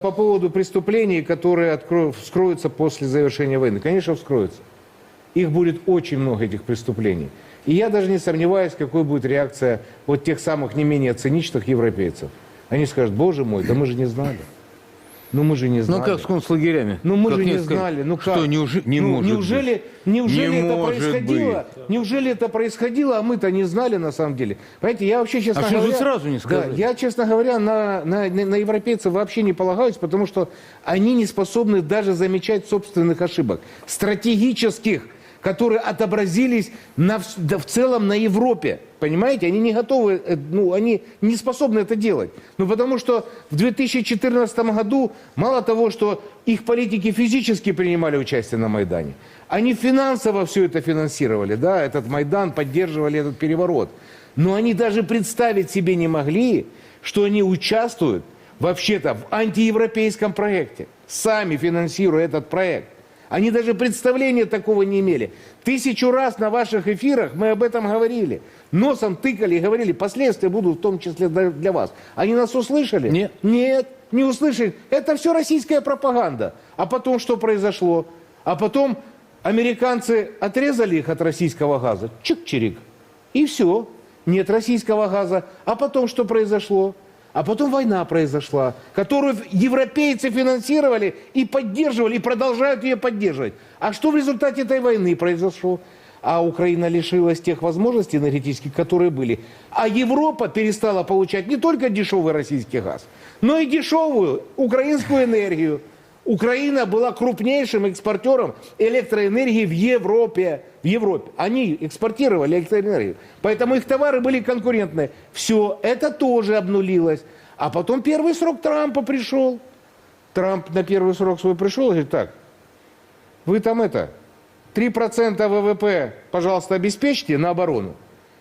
По поводу преступлений, которые откро- вскроются после завершения войны. Конечно, вскроются. Их будет очень много, этих преступлений. И я даже не сомневаюсь, какой будет реакция вот тех самых не менее циничных европейцев. Они скажут, боже мой, да мы же не знали. Ну мы же не знали. Ну как с концлагерями? Ну мы Как же не несколько- знали. Ну как? Что, неужели, не Ну, может неужели, быть? неужели Не это может происходило? Неужели это происходило, а мы-то не знали на самом деле? Понимаете, я вообще, честно А что же говоря... вы сразу не Да, сказали? я, честно говоря, на, на, на- на европейцев вообще не полагаюсь, потому что они не способны даже замечать собственных ошибок. Стратегических, Которые отобразились на, да, в целом на Европе. Понимаете, они не готовы, э, ну, они не способны это делать. Ну, потому что в 2014 году мало того, что их политики физически принимали участие на Майдане, они финансово все это финансировали, да, этот Майдан, поддерживали этот переворот. Но они даже представить себе не могли, что они участвуют вообще-то в антиевропейском проекте, сами финансируя этот проект. Они даже представления такого не имели. Тысячу раз на ваших эфирах мы об этом говорили. Носом тыкали и говорили, последствия будут в том числе для вас. Они нас услышали? Нет. Нет, не услышали. Это все российская пропаганда. А потом что произошло? А потом американцы отрезали их от российского газа. Чик-чирик. И все. Нет российского газа. А потом что произошло? А потом война произошла, которую европейцы финансировали и поддерживали, и продолжают ее поддерживать. А что в результате этой войны произошло? А Украина лишилась тех возможностей энергетических, которые были. А Европа перестала получать не только дешевый российский газ, но и дешевую украинскую энергию. Украина была крупнейшим экспортером электроэнергии в Европе. В Европе. Они экспортировали электроэнергию. Поэтому их товары были конкурентные. Все, это тоже обнулилось. А потом первый срок Трампа пришел. Трамп на первый срок свой пришел и говорит, так, вы там это, 3% ВВП, пожалуйста, обеспечьте на оборону.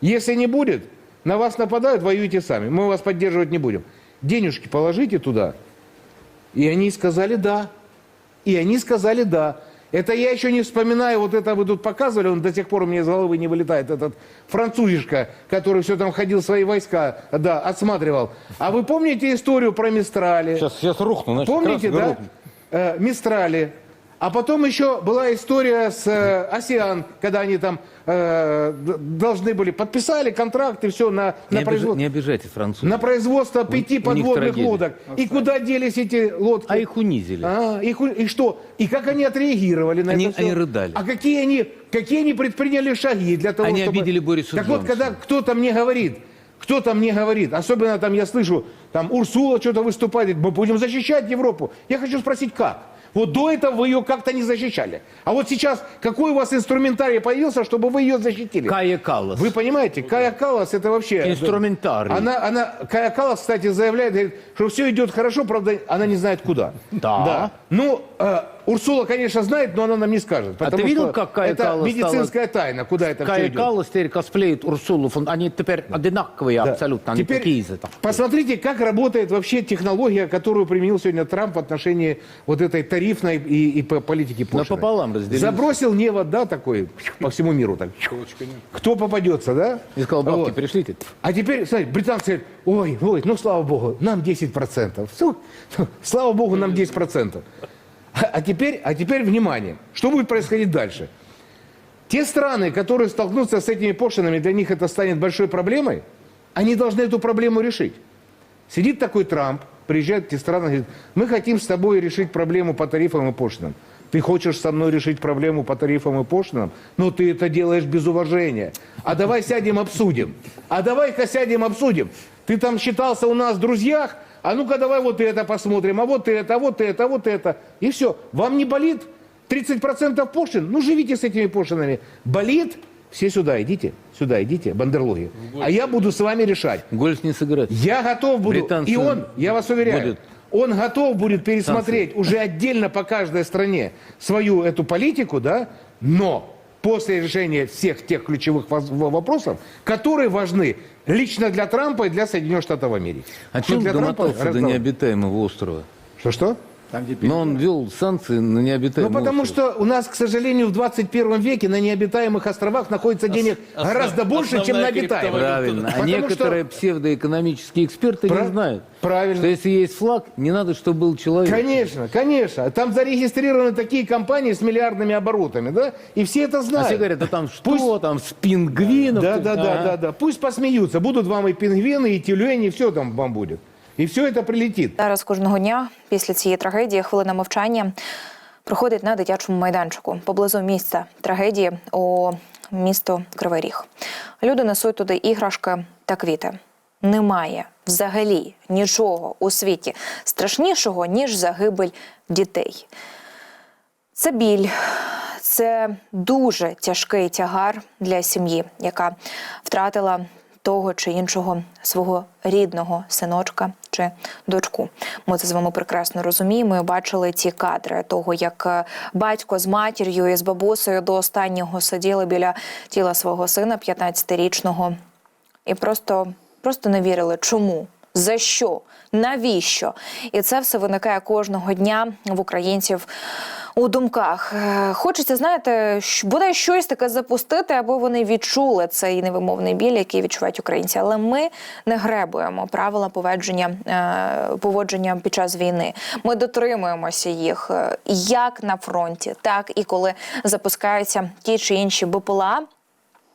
Если не будет, на вас нападают, воюйте сами. Мы вас поддерживать не будем. Денежки положите туда. И они сказали да. И они сказали да. Это я еще не вспоминаю, вот это вы тут показывали, он до сих пор у меня из головы не вылетает, этот французишка, который все там ходил, свои войска, да, осматривал. А вы помните историю про Мистрали? Сейчас, сейчас рухну. значит, Помните, красный да? рухну. Э, Мистрали. А потом еще была история с э, когда они там э, должны были, подписали контракты, все на, Не, на производство. не обижайте французов. На производство пяти у подводных трагедия. лодок. И куда делись эти лодки? А их унизили. А, их у- и что? И как они отреагировали на Они- это все? они рыдали. А какие они, какие они предприняли шаги для того, Они чтобы... обидели Бориса Так вот, Джонсона. когда кто-то мне говорит, кто-то мне говорит, особенно там я слышу, там Урсула что-то выступает, мы будем защищать Европу. Я хочу спросить, как? Вот до этого вы ее как-то не защищали. А вот сейчас какой у вас инструментарий появился, чтобы вы ее защитили? Кая Каллас. Вы понимаете, Кая Калас это вообще... Инструментарий. Она, она, Кая Калас, кстати, заявляет, говорит, что все идет хорошо, правда, она не знает куда. Да. Ну, э, Урсула, конечно, знает, но она нам не скажет. А ты видел, как Кая Это Каллас медицинская тайна, куда это все Кая идет. Каллас теперь косплеит Урсулу. Они теперь одинаковые Да. абсолютно, они Теперь такие же. там. посмотрите, как работает вообще технология, которую применил сегодня Трамп в отношении вот этой тарифной и, и по- политики пошлины. Напополам разделился. Забросил невод, да, такой, по всему миру так. Кто попадется, да? И сказал, бабки, Вот. пришлите. А теперь, смотрите, британцы говорят, ой, ой, ну слава богу, нам 10%. Всё, слава богу, нам 10%. А, теперь, а теперь внимание, что будет происходить дальше? Те страны, которые столкнутся с этими пошлинами, для них это станет большой проблемой, они должны эту проблему решить. Сидит такой Трамп, приезжает в те страны, говорит, мы хотим с тобой решить проблему по тарифам и пошлинам. Ты хочешь со мной решить проблему по тарифам и пошлинам? Но ты это делаешь без уважения. А давай сядем обсудим. А давай-ка сядем обсудим. Ты там считался у нас в друзьях, а ну-ка давай вот это посмотрим, а вот это, а вот это, а вот это. И все. Вам не болит 30% пошлин? Ну живите с этими пошлинами. Болит? Все сюда идите, сюда идите, бандерлоги. А я буду с вами решать. Гольф не сыграть. Я готов буду, Британцы и он, я вас уверяю, будут. он готов будет пересмотреть уже отдельно по каждой стране свою эту политику, да, но после решения всех тех ключевых воз- вопросов, которые важны лично для Трампа и для Соединенных Штатов Америки. А Ну, чем для Трампа домотался до гораздо- необитаемого острова? Что-что? Но он ввел санкции на необитаемый Ну, потому остров. что у нас, к сожалению, в 21 веке на необитаемых островах находится денег основ- гораздо больше, чем на обитаемых. Правильно. А некоторые псевдоэкономические эксперты не знают, правильно. что если есть флаг, не надо, чтобы был человек. Конечно, конечно. Там зарегистрированы такие компании с миллиардными оборотами, да? И все это А знают. все говорят, а там что, Пусть- там с пингвинов. Да, да, да, Ага. да, да. Пусть посмеются. Будут вам и пингвины, и тюлени, все там вам будет. И все это прилетит. Зараз кожного дня після цієї трагедії хвилина мовчання проходить на дитячому майданчику поблизу місця трагедії у місто Кривий Ріг. Люди несуть туди іграшки та квіти. Немає взагалі нічого у світі страшнішого ніж загибель дітей. Це біль, це дуже тяжкий тягар для сім'ї, яка втратила того чи іншого свого рідного синочка чи дочку. Ми це з вами прекрасно розуміємо. і Бачили ці кадри того, як е, батько з матір'ю і з бабусею до останнього сиділи біля тіла свого сина, 15-річного, і просто, просто не вірили, чому. За що? Навіщо? І це все виникає кожного дня в українців у думках. Е, Хочеться, знаєте, буде щось таке запустити, аби вони відчули цей невимовний біль, який відчувають українці. Але ми не гребуємо правила поводження, е, поводження під час війни. Ми дотримуємося їх е, як на фронті, так і коли запускаються ті чи інші БПЛА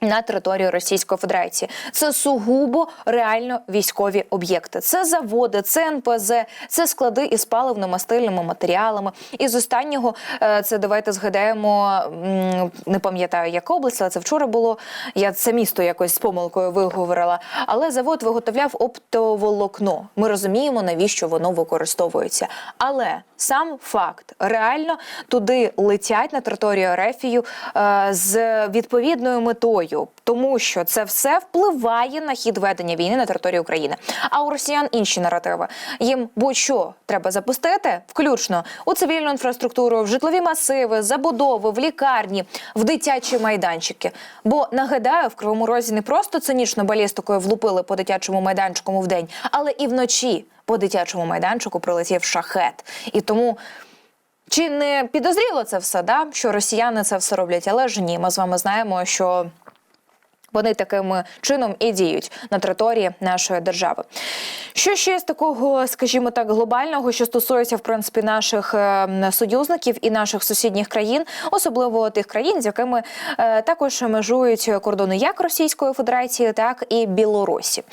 на територію Російської Федерації це сугубо реально військові об'єкти. Це заводи, це НПЗ, це склади із паливно-мастильними матеріалами. І з останнього е, це давайте згадаємо. Не пам'ятаю, яка область, але це вчора було. Я це місто якось з помилкою виговорила. Але завод виготовляв оптоволокно. Ми розуміємо, навіщо воно використовується. Але сам факт реально туди летять на територію Рефію е, з відповідною метою, тому що це все впливає на хід ведення війни на території України. А у росіян інші наративи. Їм будь-що треба запустити, включно у цивільну інфраструктуру, в житлові масиви, забудови, в лікарні, в дитячі майданчики. Бо нагадаю, в кривому розі не просто цинічно балістикою влупили по дитячому майданчику в день, але і вночі по дитячому майданчику прилетів шахет. І тому. Чи не підозріло це все, да? що росіяни це все роблять? Але ж ні, ми з вами знаємо, що вони таким чином і діють на території нашої держави. Що ще з такого, скажімо так, глобального, що стосується в принципі наших е, союзників і наших сусідніх країн, особливо тих країн, з якими е, також межують кордони як Російської Федерації, так і Білорусі.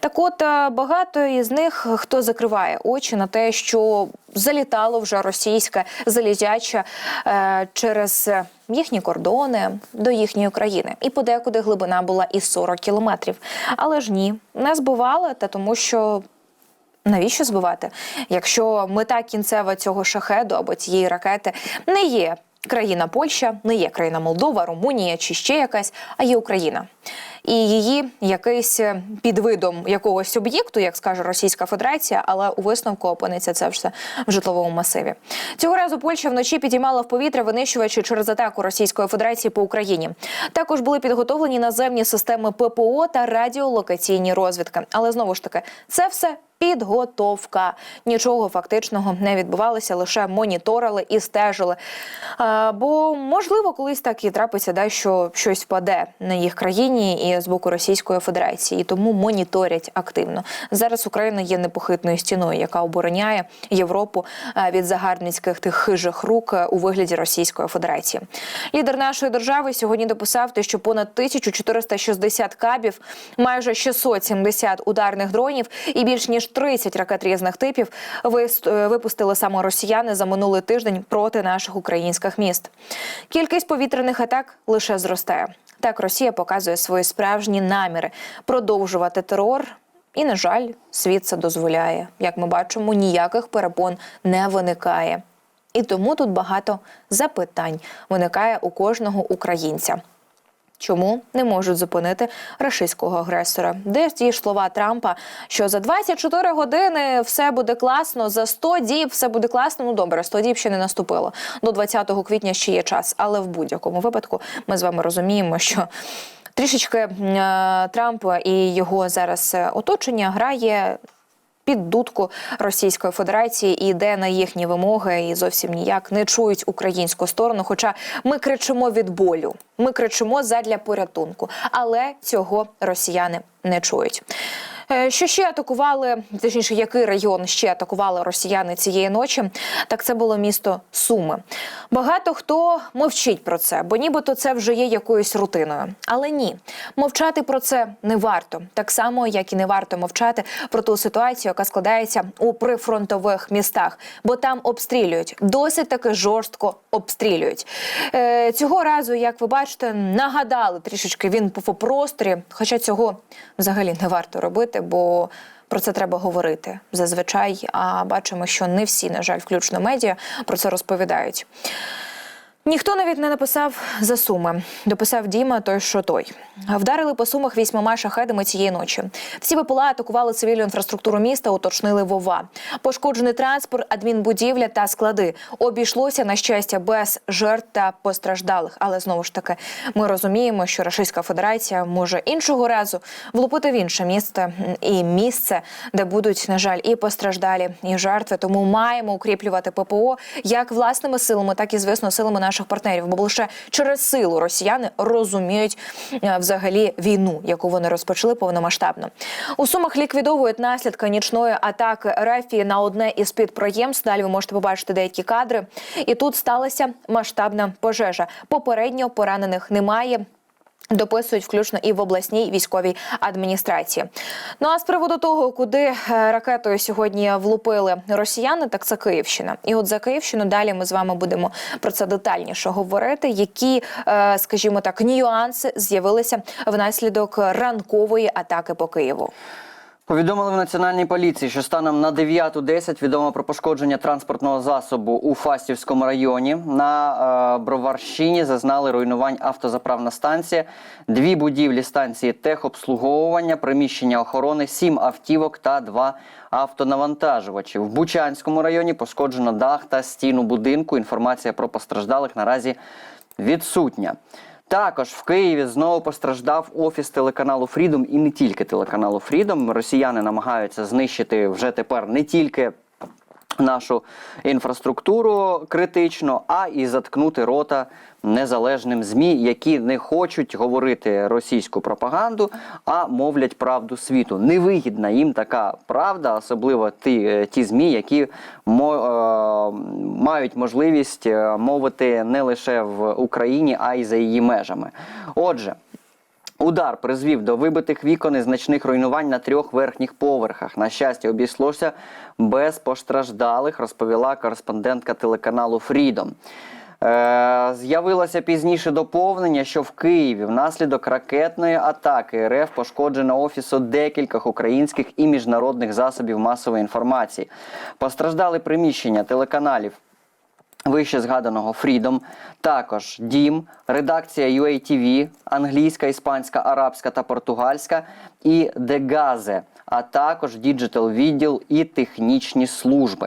Так, от е, багато із них хто закриває очі на те, що залітало вже російське залізяче е, через їхні кордони до їхньої країни. І подекуди глибина була і 40 кілометрів. Але ж ні, не збивали, та тому що. Навіщо збивати? Якщо мета кінцева цього шахеду або цієї ракети не є країна Польща, не є країна Молдова, Румунія чи ще якась, а є Україна. І її якийсь е, під видом якогось об'єкту, як скаже Російська Федерація, але у висновку опиниться це все в житловому масиві. Цього разу Польща вночі підіймала в повітря винищувачі через атаку Російської Федерації по Україні. Також були підготовлені наземні системи ППО та радіолокаційні розвідки. Але знову ж таки, це все підготовка. Нічого фактичного не відбувалося, лише моніторили і стежили. Бо можливо, колись так і трапиться, да, що щось впаде на їх країні і з боку Російської Федерації, і тому моніторять активно. Зараз Україна є непохитною стіною, яка обороняє Європу від загарбницьких тих хижих рук у вигляді Російської Федерації. Лідер нашої держави сьогодні дописав те, що понад 1460 кабів, майже 670 ударних дронів і більш ніж 30 ракет різних типів е, випустили саме росіяни за минулий тиждень проти наших українських міст. Кількість повітряних атак лише зростає. Так Росія показує свої справжні наміри продовжувати терор. І, на жаль, світ це дозволяє. Як ми бачимо, ніяких перепон не виникає. І тому тут багато запитань виникає у кожного українця. Чому не можуть зупинити рашистського агресора? Де ті слова Трампа, що за 24 години все буде класно, за 100 діб все буде класно. Ну добре, 100 діб ще не наступило. До 20 квітня ще є час, але в будь-якому випадку ми з вами розуміємо, що трішечки е, Трамп і його зараз е, оточення грає під дудку Російської Федерації і йде на їхні вимоги і зовсім ніяк не чують українську сторону. Хоча ми кричимо від болю, ми кричимо задля порятунку, але цього росіяни не чують. Е, Що ще атакували, точніше, який район ще атакували росіяни цієї ночі? Так це було місто Суми. Багато хто мовчить про це, бо нібито це вже є якоюсь рутиною. Але ні, мовчати про це не варто. Так само, як і не варто мовчати про ту ситуацію, яка складається у прифронтових містах, бо там обстрілюють досить таки жорстко обстрілюють. Е, цього разу, як ви бачите, нагадали трішечки він по просторі, хоча цього взагалі не варто робити, бо. Про це треба говорити зазвичай. А бачимо, що не всі, на жаль, включно медіа, про це розповідають. Ніхто навіть не написав за суми. Дописав Діма той, що той. Вдарили по сумах вісьмома шахедами цієї ночі. Всі ВПЛА атакували цивільну інфраструктуру міста, уточнили Вова. Пошкоджений транспорт, адмінбудівля та склади. Обійшлося на щастя без жертв та постраждалих. Але знову ж таки, ми розуміємо, що Російська Федерація може іншого разу влупити в інше місце і місце, де будуть на жаль і постраждалі, і жертви. Тому маємо укріплювати ППО як власними силами, так і звісно силами наших партнерів. Бо лише через силу росіяни розуміють е, взагалі війну, яку вони розпочали повномасштабно. У сумах ліквідовують наслідки нічної атаки Рефії на одне із підприємств. Далі ви можете побачити деякі кадри. І тут сталася масштабна пожежа. Попередньо поранених немає. Дописують включно і в обласній військовій адміністрації. Ну а з приводу того, куди е, ракетою сьогодні влупили росіяни, так це Київщина. І от за Київщину далі ми з вами будемо про це детальніше говорити. Які, е, скажімо так, нюанси з'явилися внаслідок ранкової атаки по Києву. Повідомили в національній поліції, що станом на 9.10 відомо про пошкодження транспортного засобу у Фастівському районі. На е, Броварщині зазнали руйнувань автозаправна станція, дві будівлі станції техобслуговування, приміщення охорони, сім автівок та два автонавантажувачі. В Бучанському районі пошкоджено дах та стіну будинку. Інформація про постраждалих наразі відсутня. Також в Києві знову постраждав офіс телеканалу Фрідом і не тільки телеканалу Фрідом. Росіяни намагаються знищити вже тепер не тільки нашу інфраструктуру критично, а і заткнути рота незалежним змі, які не хочуть говорити російську пропаганду, а мовлять правду світу. Невигідна їм така правда, особливо ті, е, ті змі, які мо, е, мають можливість е, мовити не лише в Україні, а й за її межами. Отже. Удар призвів до вибитих вікон і значних руйнувань на трьох верхніх поверхах. На щастя, обійшлося без постраждалих, розповіла кореспондентка телеканалу Фрідом. Е, з'явилося пізніше доповнення, що в Києві внаслідок ракетної атаки РФ пошкоджено офісу декількох українських і міжнародних засобів масової інформації. Постраждали приміщення телеканалів Вище згаданого Freedom, також Дім, редакція UATV, англійська, іспанська, арабська та португальська і Дегазе, а також діджитал відділ і технічні служби.